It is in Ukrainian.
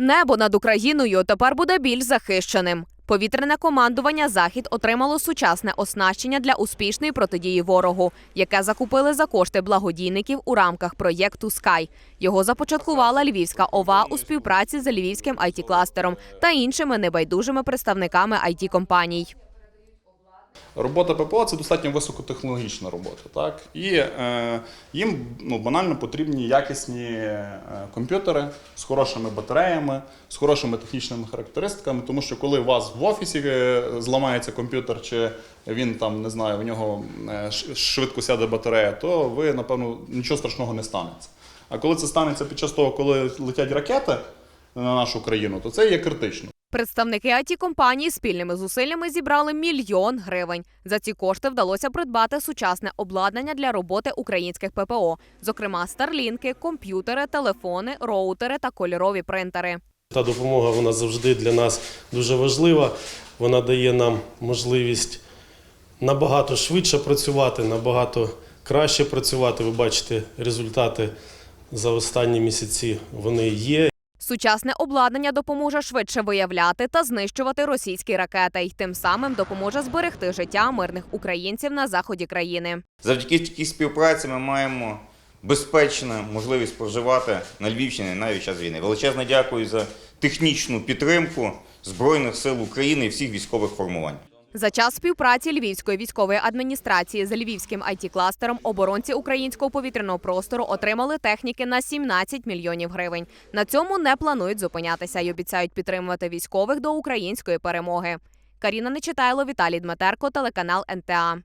Небо над Україною тепер буде більш захищеним. Повітряне командування Захід отримало сучасне оснащення для успішної протидії ворогу, яке закупили за кошти благодійників у рамках проєкту Скай. Його започаткувала Львівська ОВА у співпраці з Львівським it кластером та іншими небайдужими представниками it компаній Робота ППО це достатньо високотехнологічна робота, так і е, їм ну, банально потрібні якісні е, комп'ютери з хорошими батареями, з хорошими технічними характеристиками, тому що коли у вас в офісі е, зламається комп'ютер, чи він там не знаю, у нього е, швидко сяде батарея, то ви напевно нічого страшного не станеться. А коли це станеться під час того, коли летять ракети на нашу країну, то це є критично. Представники it компанії спільними зусиллями зібрали мільйон гривень. За ці кошти вдалося придбати сучасне обладнання для роботи українських ППО, зокрема старлінки, комп'ютери, телефони, роутери та кольорові принтери. Та допомога вона завжди для нас дуже важлива. Вона дає нам можливість набагато швидше працювати, набагато краще працювати. Ви бачите, результати за останні місяці вони є. Сучасне обладнання допоможе швидше виявляти та знищувати російські ракети, й тим самим допоможе зберегти життя мирних українців на заході країни. Завдяки такій співпраці ми маємо безпечну можливість проживати на Львівщині навіть час війни. Величезне дякую за технічну підтримку Збройних сил України і всіх військових формувань. За час співпраці Львівської військової адміністрації з Львівським it кластером оборонці українського повітряного простору отримали техніки на 17 мільйонів гривень. На цьому не планують зупинятися і обіцяють підтримувати військових до української перемоги. Каріна Нечитайло, Віталій Дмитерко, телеканал НТА.